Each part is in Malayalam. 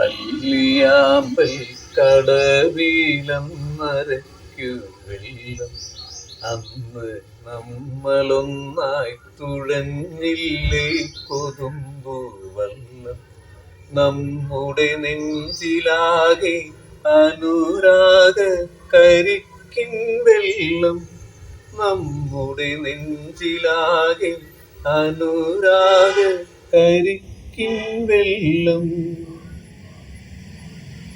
അല്ലിയാമ്പൽ അന്ന് നമ്മളൊന്നായി തുഴഞ്ഞില്ലേ കൊതുമ്പു നമ്മുടെ നെഞ്ചിലാകെ അനുരാഗ കരിക്കിൻ വെള്ളം. നമ്മുടെ നെഞ്ചിലാകെ അനുരാഗ കരിക്കിൻ വെള്ളം.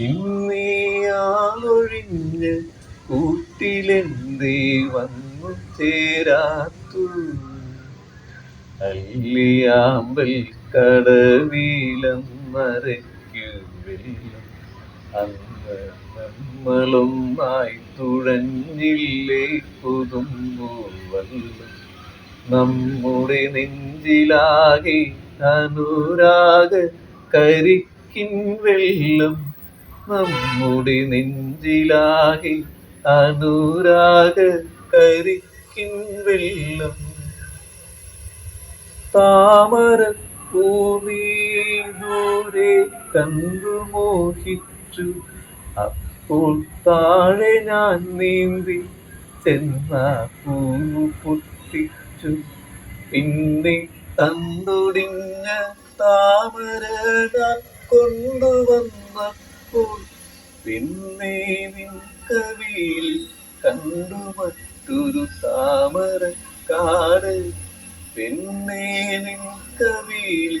ഇന്നീയാളൊഴിഞ്ഞ് കൂട്ടിലെന്തേ വന്നു ചേരാത്തു? അല്ലിയാമ്പൽ കടവീലം മറയ്ക്കുവിൽ വെള്ളം അന്ന് നമ്മളൊന്നായി തുഴഞ്ഞില്ലേ പുതുമ്പൂ വള്ളം നമ്മുടെ നെഞ്ചിലാകെ അനുരാഗ കരിക്കിൻ വെള്ളം നമ്മുടെ നെഞ്ചിലാകെ അനുരാഗ കരിക്കിൻ വെള്ളം താമര ദൂരെ കണ്ടു മോഹിച്ചു. അപ്പോൾ താഴെ ഞാൻ നീന്തി ചെന്ന പൂ പൊട്ടിച്ചു. പിന്നെ തന്നുടിഞ്ഞ താമര ഞാൻ പിന്നെ നിൻ കവിയിൽ കണ്ടു മറ്റൊരു താമര കാട്. പിന്നെ നിൻ കവിയിൽ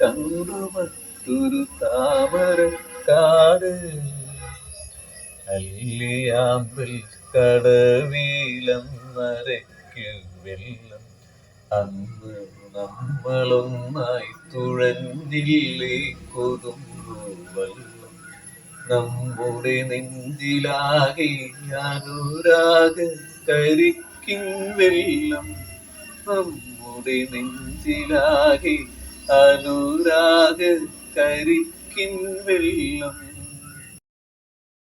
കണ്ടു മറ്റൊരു താമര കാട്. അല്ലിയാമ്പൽ കടവീലം വെള്ളം അന്ന് നമ്മളൊന്നായി തുഴഞ്ഞില്ലേ കൊതുമ്പു വെള്ളം നമ്മുടെ നെഞ്ചിലാകെ അനുരാഗ കരിക്കിൻ വെള്ളം. നമ്മുടെ നെഞ്ചിലാകെ അനുരാഗ കരിക്കിൻ വെള്ളം.